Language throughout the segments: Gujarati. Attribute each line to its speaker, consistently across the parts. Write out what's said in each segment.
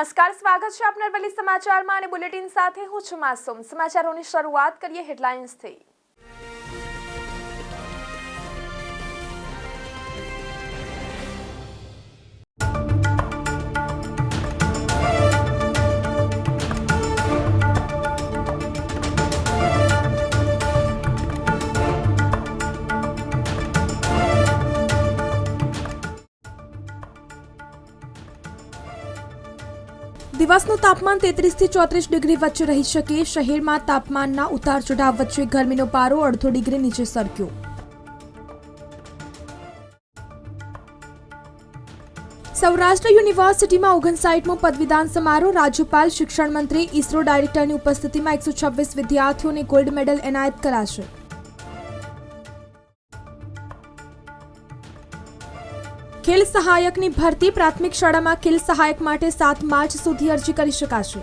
Speaker 1: નમસ્કાર, સ્વાગત છે આપના વલી સમાચારમાં અને બુલેટિન સાથે હું છું માસુમ. સમાચારોની શરૂઆત કરીએ હેડલાઇન્સથી. દિવસનું તાપમાન તેત્રીસથી ચોત્રીસ ડિગ્રી વચ્ચે રહી શકે. શહેરમાં તાપમાનના ઉતાર ચઢાવ વચ્ચે ગરમીનો પારો અડધો ડિગ્રી નીચે સરક્યો. સૌરાષ્ટ્ર યુનિવર્સિટીમાં ઓગણસાઠમો પદવીદાન સમારોહ. રાજ્યપાલ શિક્ષણ મંત્રી ઇસરો ડાયરેક્ટરની ઉપસ્થિતિમાં એકસો છવ્વીસ વિદ્યાર્થીઓને ગોલ્ડ મેડલ એનાયત કરાશે. ખેલ સહાયકની ભરતી પ્રાથમિક શાળામાં ખેલ સહાયક માટે સાત માર્ચ સુધી અરજી કરી શકાશે.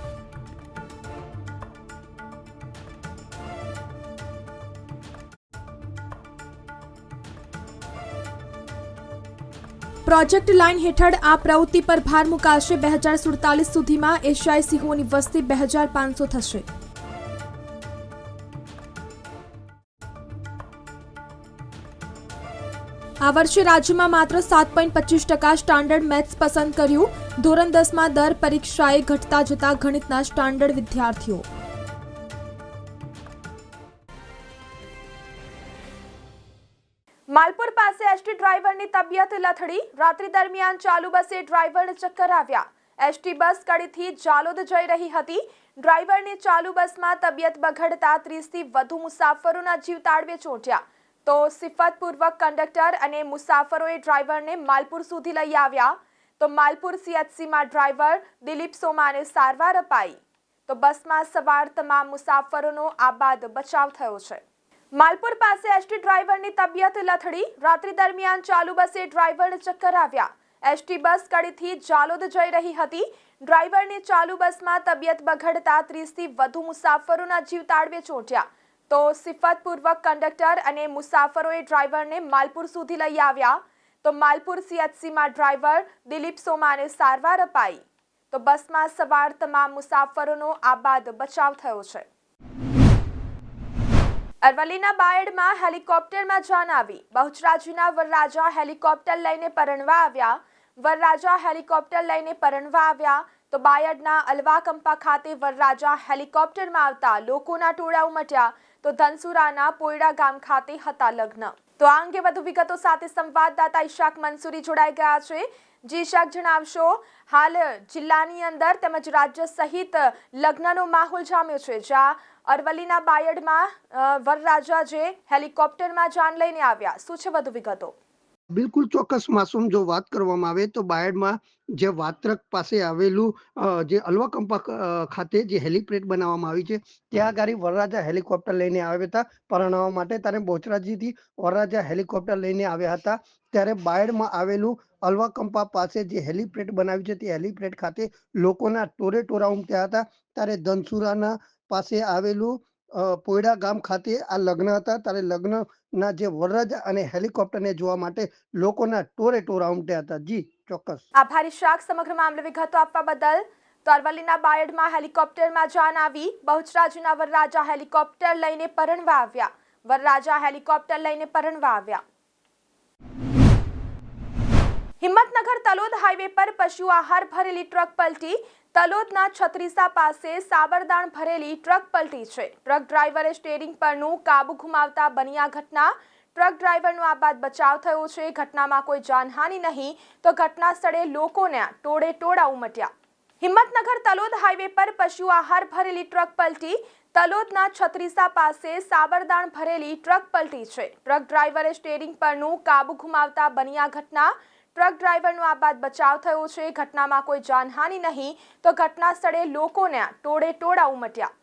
Speaker 1: પ્રોજેક્ટ લાઇન હેઠળ આ પ્રવૃત્તિ પર ભાર મુકાશે બે હજાર સુડતાલીસ સુધીમાં એશિયાઈ સિંહોની વસ્તી બે હજાર પાંચસો થશે. આ વર્ષે રાજ્યમાં માત્ર સાત પોઈન્ટ પચીસ ટકા સ્ટાન્ડર્ડ મેથ્સ પસંદ કર્યું. ધોરણ દસમાં દર પરીક્ષાએ ઘટતા જતા ગણિતના સ્ટાન્ડર્ડ વિદ્યાર્થીઓ. માલપુર પાસે એસટી ડ્રાઈવરની તબિયત લથડી. રાત્રિ દરમિયાન ચાલુ બસે ડ્રાઈવરને ચક્કર આવ્યા. એસટી બસ કડીથી જાલોદ જઈ રહી હતી. ડ્રાઈવરની ચાલુ બસમાં તબિયત બગડતા ત્રીસથી વધુ મુસાફરોના જીવ તાળવે ચોંટ્યા. તો સિફતપૂર્વક કંડક્ટર અને મુસાફરોએ ડ્રાઈવરને માલપુર સુધી લઈ આવ્યા. તો માલપુર સીએચસીમાં ડ્રાઈવર દિલીપ સોમાને સારવાર અપાઈ. તો બસમાં સવાર તમામ મુસાફરોનો આબાદ બચાવ થયો છે. માલપુર પાસે એસટી ડ્રાઈવરની તબિયત લથડી. રાત્રિ દરમિયાન ચાલુ બસે ડ્રાઈવરને ચક્કર આવ્યા. એસટી બસ કડીથી જાલોદ જઈ રહી હતી. ડ્રાઈવરની ચાલુ બસમાં તબિયત બગડતા ત્રીસથી વધુ મુસાફરોના જીવ તાળવે ચોંટ્યા. તો સિફતપૂર્વક કંડક્ટર અને મુસાફરોએ ડ્રાઈવરને માલપુર સુધી લઈ આવ્યા. તો માલપુર સીએચસીમાં ડ્રાઈવર દિલીપ સોમાને સારવાર અપાઈ. તો બસમાં સવાર તમામ મુસાફરોનો આબાદ બચાવ થયો છે. અરવલ્લીના બાયડમાં હેલિકોપ્ટરમાં જાન આવી. બહુચરાજીના વરરાજા હેલિકોપ્ટર લઈને પરણવા આવ્યા. વરરાજા હેલિકોપ્ટર લઈને પરણવા આવ્યા. તો બાયડના અલવાકંપા ખાતે વરરાજા હેલિકોપ્ટરમાં આવતા લોકોના ટોળા ઉમટ્યા. તો ધનસુરાના પોયડા ગામ ખાતે હતા લગ્ન. તો આ અંગે વધુ વિગતો સાથે સંવાદદાતા ઈશાક મંસૂરી જોડાઈ ગયા છે. જી ઈશાક, જણાવશો, હાલ જિલ્લાની અંદર તેમજ રાજ્ય સહિત લગ્નનો માહોલ જામ્યો છે. જ્યાં અરવલ્લીના બાયડમાં વરરાજા જે હેલિકોપ્ટરમાં જાન લઈને આવ્યા. શું છે વધુ વિગતો?
Speaker 2: બિલકુલ ચોક્કસ માસૂમ જો વાત કરવામાં આવે તો બાયડમાં જે વાત્રક પાસે આવેલું અ, જે અલવાકંપા ખાતે જે હેલિપેડ બનાવવામાં આવી છે ત્યાં આગળ વરરાજા હેલિકોપ્ટર લઈને આવ્યા હતા પરણાવવા માટે. ત્યારે બોચરાજીથી વરરાજા હેલિકોપ્ટર લઈને આવ્યા હતા. ત્યારે બાયડમાં આવેલું અલવાકંપા પાસે જે હેલિપેડ બનાવ્યું છે તે હેલિપેડ ખાતે લોકોના ટોરે ટોરા ઉમટ્યા હતા. ત્યારે ધનસુરાના પાસે આવેલું પોયડા ગામ ખાતે આ લગ્ન હતા. ત્યારે લગ્નના જે વરરાજ અને હેલિકોપ્ટરને જોવા માટે લોકોના ટોરે ટોર ઉમટ્યા હતા. જી, ચોક્કસ.
Speaker 1: આભારી શાક સમગ્ર મામલે વિગતો આપવા બદલ તો અરવલ્લીના બાયડમાં હેલિકોપ્ટરમાં જાન આવી. બહુચરાજીના વરરાજા હેલિકોપ્ટર લઈને પરણવા આવ્યા. વરરાજા હેલિકોપ્ટર લઈને પરણવા આવ્યા. હિંમતનગર તલોદ હાઈવે પર પશુ આહાર ભરેલી ટ્રક પલટી. તલોદના છત્રીસા પાસે સાબરદાણ ભરેલી ટ્રક પલટી છે. ટ્રક ડ્રાઈવરે સ્ટેરિંગ પરનું કાબુ ગુમાવતા બની આ ઘટના. ટ્રક ડ્રાઈવરનો આ બાદ બચાવ થયો છે. ઘટનામાં કોઈ જાનહાનિ નહીં તો ઘટના સ્થળે લોકોને ટોળે ટોળા ઉમટ્યા. હિંમતનગર તલોદ હાઈવે પર પશુ આહાર ભરેલી ટ્રક પલટી. તલોદના છત્રીસા પાસે સાબરદાણ ભરેલી ટ્રક પલટી છે. ટ્રક ડ્રાઈવરે સ્ટેરિંગ પરનું કાબુ ગુમાવતા બની આ ઘટના. ટ્રક ડ્રાઈવરનો આબાદ બચાવ થયો છે. ઘટનામાં કોઈ જાનહાનિ નહીં તો ઘટના સ્થળે લોકોને ટોળે ટોળા ઉમટ્યા.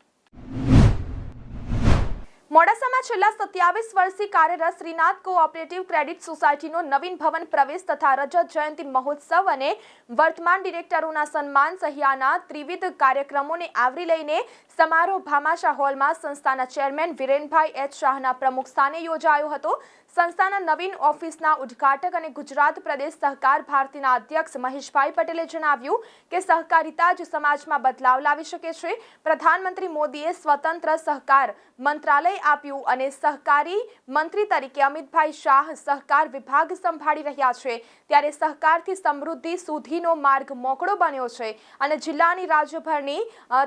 Speaker 1: મોડાસામાં છેલ્લા સત્યાવીસ વર્ષથી કાર્યરત શ્રીનાથ કોઓપરેટિવ ક્રેડિટ સોસાયટીનો નવીન ભવન પ્રવેશ તથા રજત જયંતિ મહોત્સવ અને વર્તમાન ડિરેક્ટરોના સન્માન સહિયાના ત્રિવિધ કાર્યક્રમોને આવરી લઈને સમારોહ ભામાશા હોલમાં સંસ્થાના ચેરમેન વિરેનભાઈ એચ શાહના પ્રમુખ સ્થાને યોજાયો હતો. સંસ્થાના નવીન ઓફિસના ઉદ્ઘાટક અને ગુજરાત પ્રદેશ સહકાર ભારતીના અધ્યક્ષ મહેશભાઈ પટેલે જણાવ્યું કે સહકારિતા જ સમાજમાં બદલાવ લાવી શકે છે. પ્રધાનમંત્રી મોદીએ સ્વતંત્ર સહકાર મંત્રાલય આપ્યું અને સહકારી મંત્રી તરીકે અમિતભાઈ શાહ સહકાર વિભાગ સંભાળી રહ્યા છે. ત્યારે સહકારથી સમૃદ્ધિ સુધીનો માર્ગ મોકળો બન્યો છે અને જિલ્લાની રાજ્યભરની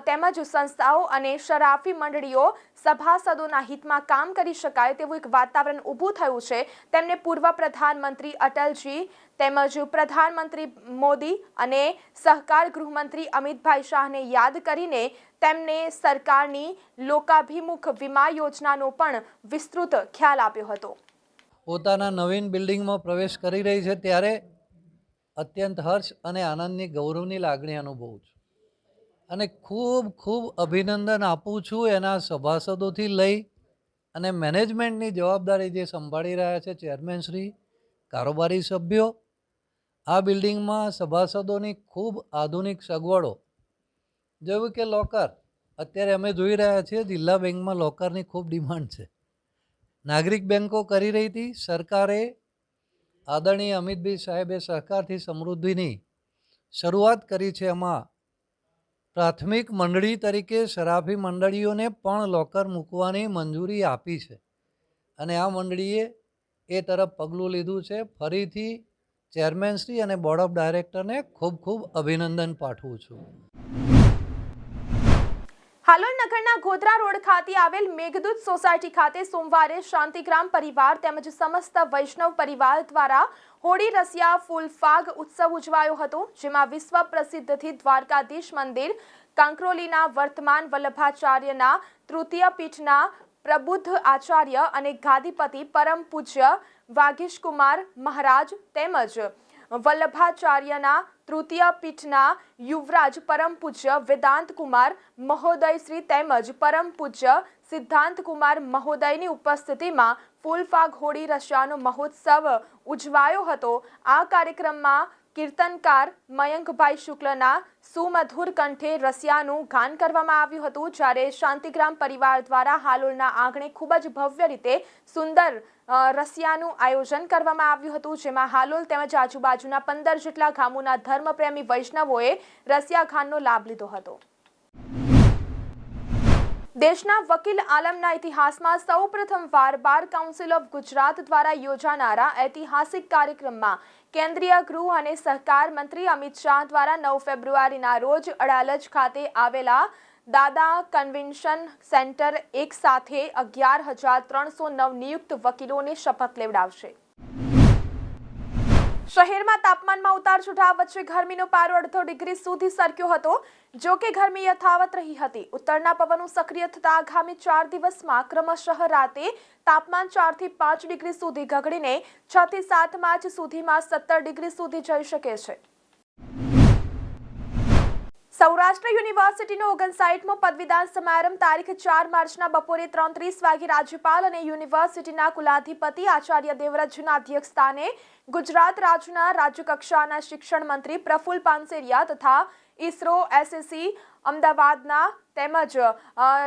Speaker 1: તેમજ સંસ્થાઓ અને શરાફી મંડળીઓ સભાસદોના હિતમાં કામ કરી શકાય તેવું એક વાતાવરણ ઊભું થયું છે. તેમને પૂર્વ પ્રધાનમંત્રી અટલજી તેમજ પ્રધાનમંત્રી મોદી અને સહકાર ગૃહમંત્રી અમિતભાઈ શાહને યાદ કરીને તેમને સરકારની લોકાભિમુખ વીમા યોજનાનો પણ વિસ્તૃત ખ્યાલ આપ્યો હતો.
Speaker 3: પોતાના નવીન બિલ્ડિંગમાં પ્રવેશ કરી રહી છે ત્યારે અત્યંત હર્ષ અને આનંદની, ગૌરવની લાગણી અનુભવું છું. અને ખૂબ ખૂબ અભિનંદન આપું છું એના સભાસદોથી લઈ અને મેનેજમેન્ટની જવાબદારી જે સંભાળી રહ્યા છે ચેરમેન શ્રી, કારોબારી સભ્યો, આ બિલ્ડિંગમાં સભાસદોની ખૂબ આધુનિક સગવડો. જેવું કે લોકર, અત્યારે અમે જોઈ રહ્યા છીએ જિલ્લા બેંકમાં લોકરની ખૂબ ડિમાન્ડ છે. નાગરિક બેન્કો કરી રહી હતી સરકારે, આદરણીય અમિતભાઈ સાહેબે સહકારથી સમૃદ્ધિની શરૂઆત કરી છે એમાં પ્રાથમિક મંડળી તરીકે શરાફી મંડળીઓને પણ લોકર મૂકવાની મંજૂરી આપી છે. અને આ મંડળીએ એ તરફ પગલું લીધું છે. ફરીથી ચેરમેનશ્રી અને બોર્ડ ઓફ ડાયરેક્ટરને ખૂબ ખૂબ અભિનંદન પાઠવું છું.
Speaker 1: હાલોલ નગરના ગોધરા રોડ ખાતે આવેલ મેઘદૂત સોસાયટી ખાતે સોમવારે શાંતિગ્રામ પરિવાર તેમજ સમસ્ત વૈષ્ણવ પરિવાર દ્વારા હોળી, રસિયા, ફૂલફાગ ઉત્સવ ઉજવાયો હતો, જેમાં વિશ્વ પ્રસિદ્ધથી દ્વારકાધીશ મંદિર, કાંકરોલીના વર્તમાન વલ્લભાચાર્યના, તૃતીય પીઠના પ્રબુદ્ધ આચાર્ય અને ગાદીપતિ પરમ પૂજ્ય વાગીશકુમાર મહારાજ તેમજ વલ્લભાચાર્યના તૃતીય પીઠના યુવરાજ પરમ પૂજ્ય વેદાંત કુમાર મહોદય શ્રી તેમજ પરમ પૂજ્ય સિદ્ધાંત કુમાર મહોદયની ઉપસ્થિતિમાં ફૂલફાગ હોળી રશિયાનો મહોત્સવ ઉજવાયો હતો. આ કાર્યક્રમમાં કીર્તનકાર મયંકભાઈ શુક્લના સુમધુર કંઠે રસિયાનું ગાન કરવામાં આવ્યું હતું, જ્યારે શાંતિગ્રામ પરિવાર દ્વારા હાલોલના આંગણે ખૂબ જ ભવ્ય રીતે સુંદર રસિયાનું આયોજન કરવામાં આવ્યું હતું, જેમાં હાલોલ તેમજ આજુબાજુના પંદર જેટલા ગામોના ધર્મપ્રેમી વૈષ્ણવોએ રસિયા ખાનનો લાભ લીધો હતો. દેશના વકીલ આલમના ઇતિહાસમાં સૌપ્રથમવાર બાર કાઉન્સિલ ઓફ ગુજરાત દ્વારા યોજાનારા ઐતિહાસિક કાર્યક્રમમાં કેન્દ્રીય ગૃહ અને સહકાર મંત્રી અમિત શાહ દ્વારા નવ ફેબ્રુઆરીના રોજ અડાલજ ખાતે આવેલા દાદા કન્વેન્શન સેન્ટર એક સાથે અગિયાર હજાર ત્રણસો નવ નિયુક્ત વકીલોને શપથ લેવડાવશે. શહેરમાં તાપમાનમાં ઉતાર ચઢાવ વચ્ચે ગરમીનો પારો અડધો ડિગ્રી સુધી સરક્યો હતો. જો કે ગરમી યથાવત રહી હતી. ઉત્તરના પવનો સક્રિય થતા આગામી ચાર દિવસમાં ક્રમશઃ રાતે તાપમાન ચારથી પાંચ ડિગ્રી સુધી ગગડીને છ થી સાત માર્ચ સુધીમાં સત્તર ડિગ્રી સુધી જઈ શકે છે. સૌરાષ્ટ્ર યુનિવર્સિટીનો ઓગણસાઠમો પદવીદાન સમારંભ તારીખ ચાર માર્ચના બપોરે ત્રણ ત્રીસ વાગે રાજ્યપાલ અને યુનિવર્સિટીના કુલાધિપતિ આચાર્ય દેવરજના અધ્યક્ષસ્થાને ગુજરાત રાજ્યના રાજ્યકક્ષાના શિક્ષણ મંત્રી પ્રફુલ પાનસેરિયા તથા ઇસરો, એસએસસી, અમદાવાદના તેમજ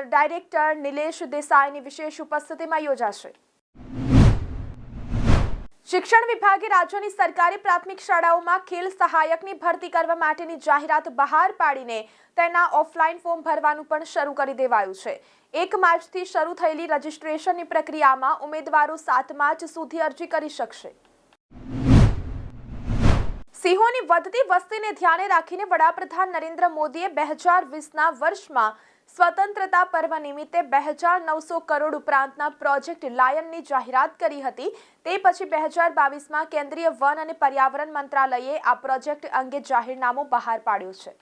Speaker 1: ડાયરેક્ટર નિલેશ દેસાઈની વિશેષ ઉપસ્થિતિમાં યોજાશે. શિક્ષણ વિભાગે રાજ્યની સરકારી પ્રાથમિક શાળાઓમાં ખેલ સહાયકની ભરતી કરવા માટેની જાહેરાત બહાર પાડીને તેના ઓફલાઈન ફોર્મ ભરવાનું પણ શરૂ કરી દેવાયું છે. એક માર્ચથી શરૂ થયેલી રજીસ્ટ્રેશનની પ્રક્રિયામાં ઉમેદવારો સાત માર્ચ સુધી અરજી કરી શકશે. સિંહોની વધતી વસ્તીને ધ્યાને રાખીને વડાપ્રધાન નરેન્દ્ર મોદીએ બે હજાર વીસના વર્ષમાં સ્વતંત્રતા પર્વ નિમિત્તે બે હજાર નવસો કરોડ ઉપરાંતના પ્રોજેક્ટ લાયનની જાહેરાત કરી હતી. તે પછી બે હજાર બાવીસમાં કેન્દ્રીય વન અને પર્યાવરણ મંત્રાલયે આ પ્રોજેક્ટ અંગે જાહેરનામું બહાર પાડ્યું છે.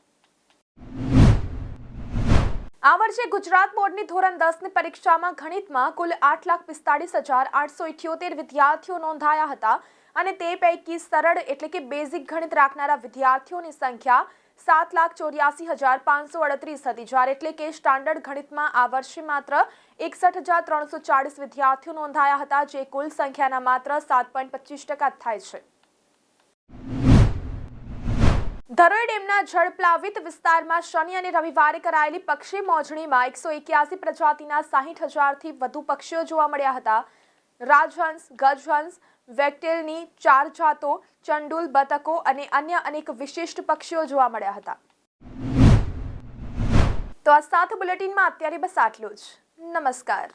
Speaker 1: આ વર્ષે ગુજરાત બોર્ડની ધોરણ દસની પરીક્ષામાં ગણિતમાં કુલ આઠ લાખ પિસ્તાળીસ હજાર આઠસો ઇઠ્યોતેર વિદ્યાર્થીઓ નોંધાયા હતા. અને તે પૈકી સરળ એટલે કે બેઝિક ગણિત રાખનારા વિદ્યાર્થીઓની સંખ્યા સાત લાખ ચોર્યાસી હજાર પાંચસો અડત્રીસ હતી. જ્યારે એટલે કે સ્ટાન્ડર્ડ ગણિતમાં આ વર્ષે માત્ર એકસઠ હજાર ત્રણસો ચાળીસ વિદ્યાર્થીઓ નોંધાયા હતા, જે કુલ સંખ્યાના માત્ર સાત પોઈન્ટ પચીસ ટકા થાય છે. ધરોઈ ડેમના જળપ્લાવિત વિસ્તારમાં શનિ અને રવિવારે કરાયેલી પક્ષી મોજણીમાં એકસો એક્યાસી પ્રજાતિના સાહીઠ હજારથી વધુ પક્ષીઓ જોવા મળ્યા હતા. રાજહંસ, ગજહંસ વેક્ટેલની ચાર જાતો, ચંડુલ, બતકો અને અન્ય અનેક વિશિષ્ટ પક્ષીઓ જોવા મળ્યા હતા. તો આ સાથ બુલેટિનમાં અત્યારે બસ આટલું જ. નમસ્કાર.